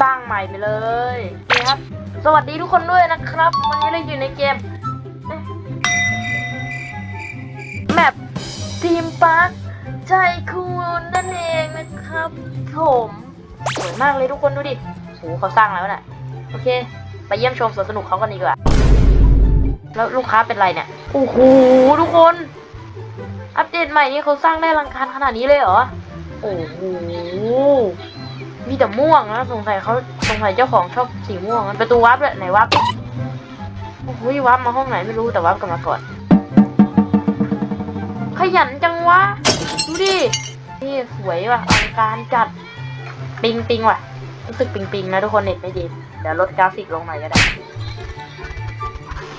สร้างใหม่ไปเลยนี่ครับ สวัสดีทุกคนด้วยนะครับ วันนี้เราอยู่ในเกมแมปทีมปาร์คใจคุณนั่นเองนะครับ ผมสวยมากเลยทุกคนดูดิโหเขาสร้างแล้วน่ะโอเค ไปเยี่ยมชมสวนสนุกเขากันดีกว่าแล้วลูกค้าเป็นไรเนี่ยโอ้โหทุกคน อัปเดตใหม่นี่เขาสร้างได้ลังการขนาดนี้เลยเหรอ โอ้โห มีแต่ม่วงนะสงสัยเขาสงสัยเจ้าของชอบสีม่วงนะประตูวับเลยไหนวับโอ้โหวับมาห้องไหนไม่รู้แต่วับกลันมาก่อน ขยันจังวะดูดินี่สวยว่ะอลังการจัดปิงปิงว่ะรู้สึกปิงปิงนะทุกคนเน็ตไม่ดีเดี๋ยวลดกราฟิกลงหน่อยก็ได้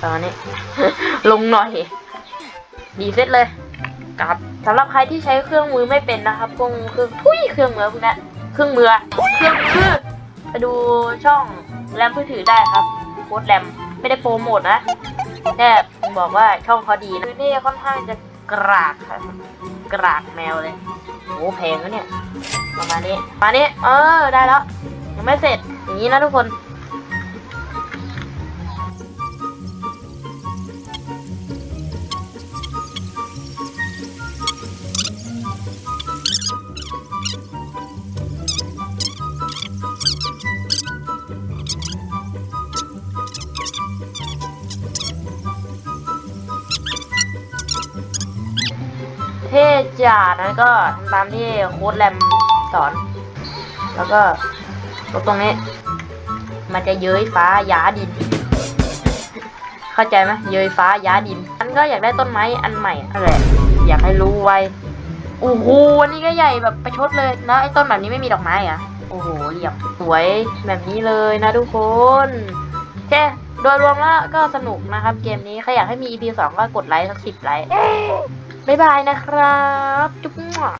ตอนนี้ ลงหน่อย ดีเสร็จเลยครับสำหรับใครที่ใช้เครื่องมือไม่เป็นนะครับพวกเครื่องทุยเครื่องมือพวกนี้ เครื่องมือเครื่องมือไปดูช่องแรมมือถือได้ครับโค้ดแรมไม่ได้โปรโมทนะแค่บอกว่าช่องเขาดีนะนี่ค่อนข้างจะกรากครับกรากแมวเลยโอ้แพงนะเนี่ยประมาณนี้มาเนี้เออได้แล้วยังไม่เสร็จอย่างนี้นะทุกคน เท่จัดนะก็ทำตามที่โค้ดแรมสอน แล้วก็ตรงตรงนี้ มันจะเย้ยฟ้าย้าดิน เข้าใจไหมเย้ยฟ้าย้าดินอันก็อยากได้ต้นไม้อันใหม่นั่นแหละอยากให้รู้ไว้โอ้โหอันนี้ก็ใหญ่แบบประชดเลยแล้วไอ้ต้นแบบนี้ไม่มีดอกไม้อะโอ้โหเหลี่ยมสวยแบบนี้เลยนะทุกคนโอเคโดยรวมแล้วก็สนุกนะครับเกมนี้ใครอยากให้มี EP 2 ก็กดไลค์สักสิบไลค์ บ๊ายบายนะครับ จุ๊บ